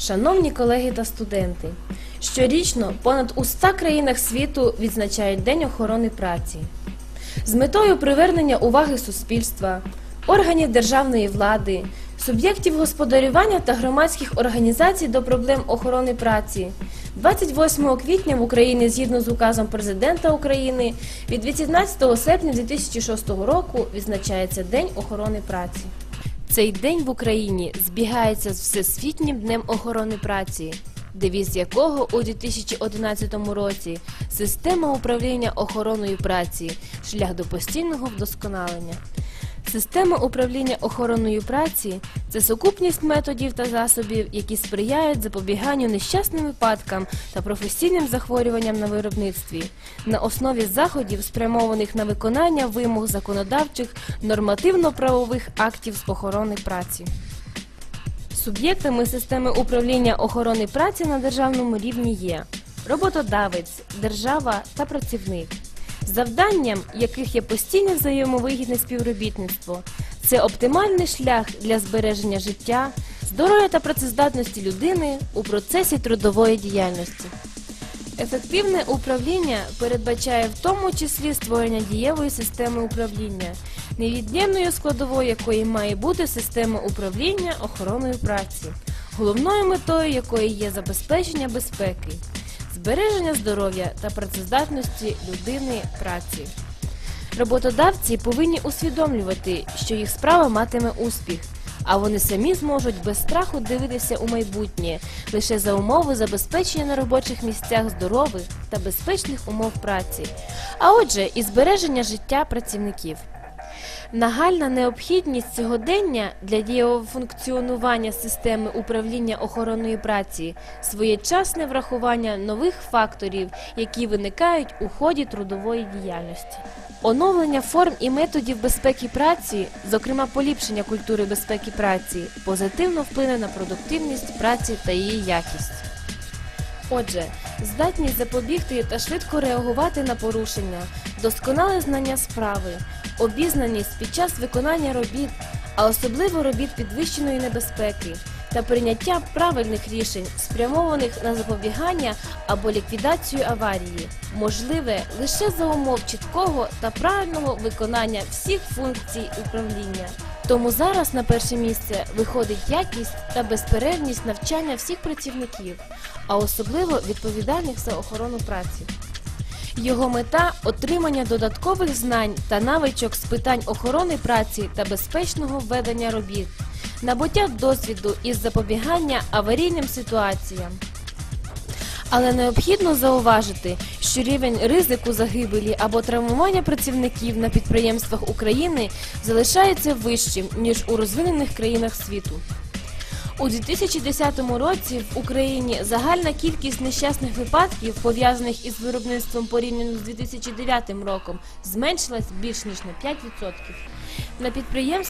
Шановні колеги та студенти, щорічно понад у 100 країнах світу відзначають День охорони праці. З метою привернення уваги суспільства, органів державної влади, суб'єктів господарювання та громадських організацій до проблем охорони праці 28 квітня в Україні згідно з указом президента України від 18 серпня 2006 року відзначається День охорони праці. Цей день в Україні збігається з Всесвітнім днем охорони праці, девіз якого у 2011 році система управління охороною праці, шлях до постійного вдосконалення. Система управління охороною праці це сукупність методів та засобів, які сприяють запобіганню нещасним випадкам та професійним захворюванням на виробництві на основі заходів, спрямованих на виконання вимог законодавчих нормативно-правових актів з охорони праці. Суб'єктами системи управління охорони праці на державному рівні є роботодавець, держава та працівник, завданням яких є постійне взаємовигідне співробітництво. Це оптимальний шлях для збереження життя, здоров'я та працездатності людини у процесі трудової діяльності. Ефективне управління передбачає в тому числі створення дієвої системи управління, невід'ємною складовою якої має бути система управління охороною праці, головною метою якої є забезпечення безпеки, збереження здоров'я та працездатності людини праці. Роботодавці повинні усвідомлювати, що їх справа матиме успіх, а вони самі зможуть без страху дивитися у майбутнє лише за умови забезпечення на робочих місцях здорових та безпечних умов праці, а отже, і збереження життя працівників. Нагальна необхідність сьогодення для дієвого функціонування системи управління охороною праці, своєчасне врахування нових факторів, які виникають у ході трудової діяльності. Оновлення форм і методів безпеки праці, зокрема поліпшення культури безпеки праці, позитивно вплине на продуктивність праці та її якість. Отже, здатність запобігти та швидко реагувати на порушення, досконале знання справи, обізнаність під час виконання робіт, а особливо робіт підвищеної небезпеки та прийняття правильних рішень, спрямованих на запобігання або ліквідацію аварії, можливе лише за умов чіткого та правильного виконання всіх функцій управління. Тому зараз на перше місце виходить якість та безперервність навчання всіх працівників, а особливо відповідальних за охорону праці. Його мета отримання додаткових знань та навичок з питань охорони праці та безпечного ведення робіт, набуття досвіду із запобігання аварійним ситуаціям. Але необхідно зауважити, що рівень ризику загибелі або травмування працівників на підприємствах України залишається вищим ніж у розвинених країнах світу. У 2010 році в Україні загальна кількість нещасних випадків, пов'язаних із виробництвом порівняно з 2009 роком, зменшилась більш ніж на 5%. На підприємствах